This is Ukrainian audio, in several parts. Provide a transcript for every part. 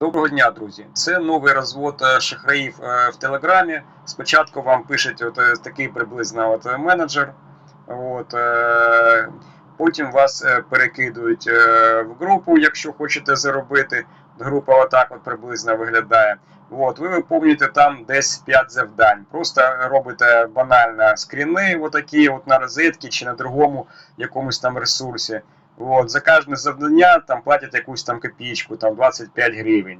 Доброго дня, друзі. Це новий розвод е, шахраїв е, в Телеграмі. Спочатку вам пишуть от е, такий приблизно от менеджер. От, потім вас перекидують в групу, якщо хочете заробити. Група отак от приблизно виглядає. От, ви виповнюєте там десь 5 завдань. Просто робите банально скріни, отакі от на розетці чи на другому якомусь там ресурсі. От, за кожне завдання там платять якусь там копійку, там 25 гривень.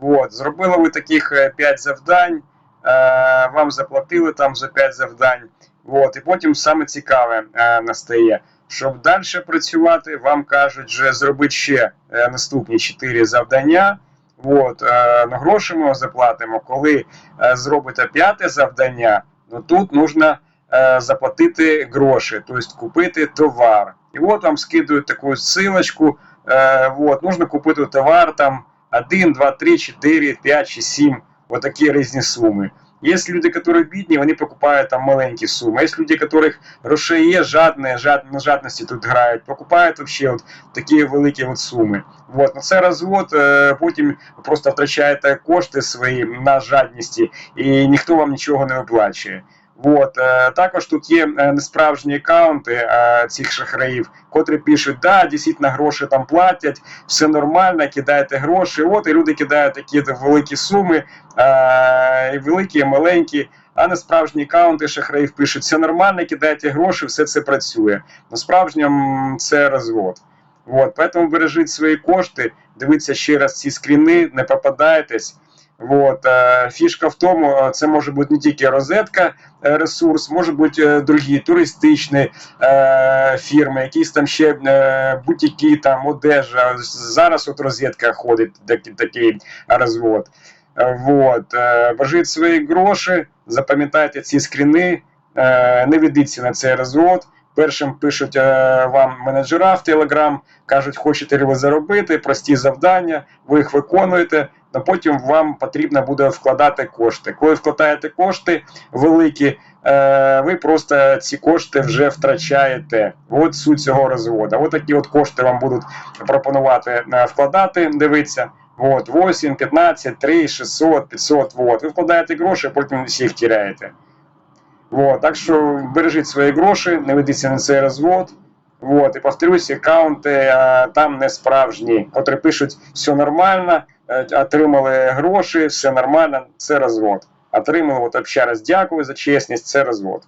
От, зробили ви таких 5 завдань, е, вам заплатили там за 5 завдань. От, і потім саме цікаве е, настає. Щоб далі працювати, вам кажуть, що зробити ще е, наступні 4 завдання. От, е, на гроші ми заплатимо. Коли е, зробите п'яте завдання, ну тут потрібно е, заплатити гроші, тобто купити товар. І от вам скидують таку ссылочку, е, от, нужно купити товар там 1, 2, 3, 4, 5 чи 7, вот такі різні суми. Є люди, які бідні, вони покупають там маленькі суми. Є люди, яких грошей є, жадні, жад, на жадності тут грають, покупають вообще от такі великі от суми. Вот. На це розвод, е, потім просто втрачаєте кошти свої на жадності, і ніхто вам нічого не виплачує. Вот. е, Також тут є е, несправжні аккаунти е, цих шахраїв, котрі пишуть, да, дійсно гроші там платять, все нормально, кидайте гроші. От і люди кидають такі великі суми, великі, маленькі. А на справжні аккаунти шахраїв пишуть, все нормально, кидайте гроші, все це працює. На справжньому це розвод. От, поэтому бережіть свої кошти, дивіться ще раз ці скріни, не попадайтесь. Вот. е, Фішка в тому, е, це може бути не тільки розетка, е, ресурс, може бути другі туристичні фірми, якісь там ще е, бутіки, там одежа. Зараз от розетка ходить такий, такий розвод. Вот. е, свої гроші, запам'ятайте ці скріни, не ведіться на цей розвод. Першим пишуть е, вам менеджера в Telegram, кажуть, хочете ли ви заробити, прості завдання, ви їх виконуєте, а потім вам потрібно буде вкладати кошти. Коли вкладаєте кошти великі, е, ви просто ці кошти вже втрачаєте. От суть цього розводу. От такі от кошти вам будуть пропонувати е, вкладати, дивіться. Вот, 8, 15, 3, 600, 500, вот. Ви вкладаєте гроші, а потім всіх тіряєте. Вот, так що бережіть свої гроші, не ведіться на цей розвод. Вот, і повторюсь, аккаунти е, там не справжні, котрі пишуть, все нормально, отримали гроші, все нормально, це розвод. Отримали, от ще раз дякую за чесність, це розвод.